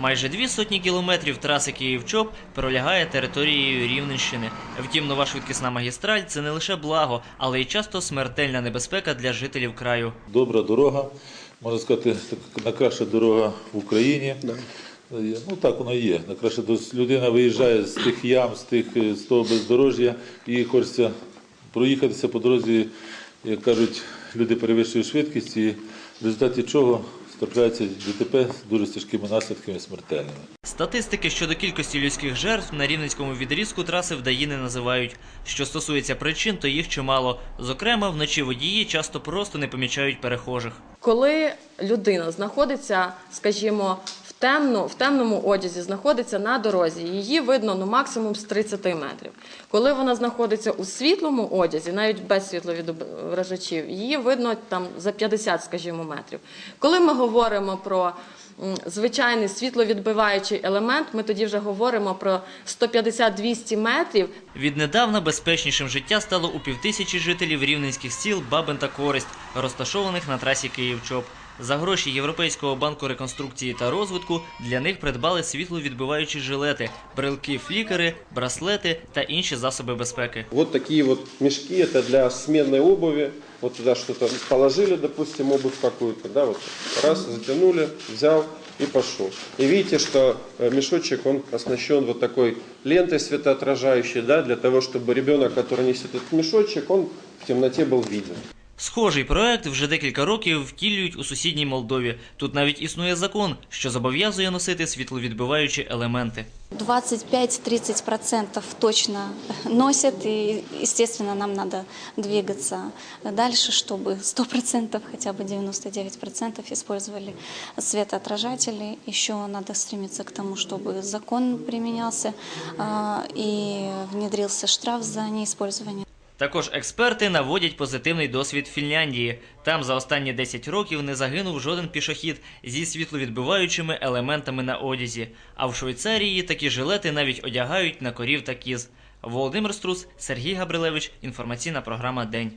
Майже дві сотні кілометрів траси Київ-Чоп пролягає територією Рівненщини. Втім, нова швидкісна магістраль це не лише благо, але й часто смертельна небезпека для жителів краю. Добра дорога, можна сказати, найкраща дорога в Україні. Ну так воно і є. Найкраще людина виїжджає з тих ям, з тих е, з того бездорожжя, і хочеться проїхатися по дорозі, як кажуть, люди перевищують швидкість, і в результаті чого трапляються ДТП з дуже тяжкими наслідками смертельними. Статистики щодо кількості людських жертв на рівненському відрізку траси вдаї не називають. Що стосується причин, то їх чимало. Зокрема, вночі водії часто просто не помічають перехожих. Коли людина знаходиться, скажімо, в темну, в темному одязі, знаходиться на дорозі, її видно ну максимум з 30 метрів. Коли вона знаходиться у світлому одязі, навіть без світловідображачів, її видно там за 50, скажімо, метрів. Коли ми говоримо про звичайний світловідбиваючий елемент, ми тоді вже говоримо про 150-200 метрів. Віднедавна безпечнішим життя стало у півтисячі жителів рівненських сіл Бабин та Користь, розташованих на трасі Київ-Чоп. За гроші Європейського банку реконструкції та розвитку для них придбали світловідбиваючі жилети, брелки флікери, браслети та інші засоби безпеки. Вот такие вот мешки, это для сменной обуви. Вот туда что-то положили, допустим, обувь какую-то, да, вот раз, затянули, взял и пошел. И видите, что э, мешочек, он оснащен вот такой лентой светоотражающей, да, для того, чтобы ребенок, который несет этот мешочек, он в темноте был виден. Схожий проект вже декілька років втілюють у сусідній Молдові. Тут навіть існує закон, що зобов'язує носити світловідбиваючі елементи. 25-30% точно носят, и, естественно, нам надо двигаться дальше, чтобы 100%, хотя бы 99% использовали светоотражатели. Еще надо стремиться к тому, чтобы закон применялся а, и внедрился штраф за неиспользование. Також експерти наводять позитивний досвід Фінляндії. Там за останні 10 років не загинув жоден пішохід зі світловідбиваючими елементами на одязі. А в Швейцарії такі жилети навіть одягають на корів та кіз. Володимир Струс, Сергій Габрилевич. Інформаційна програма День.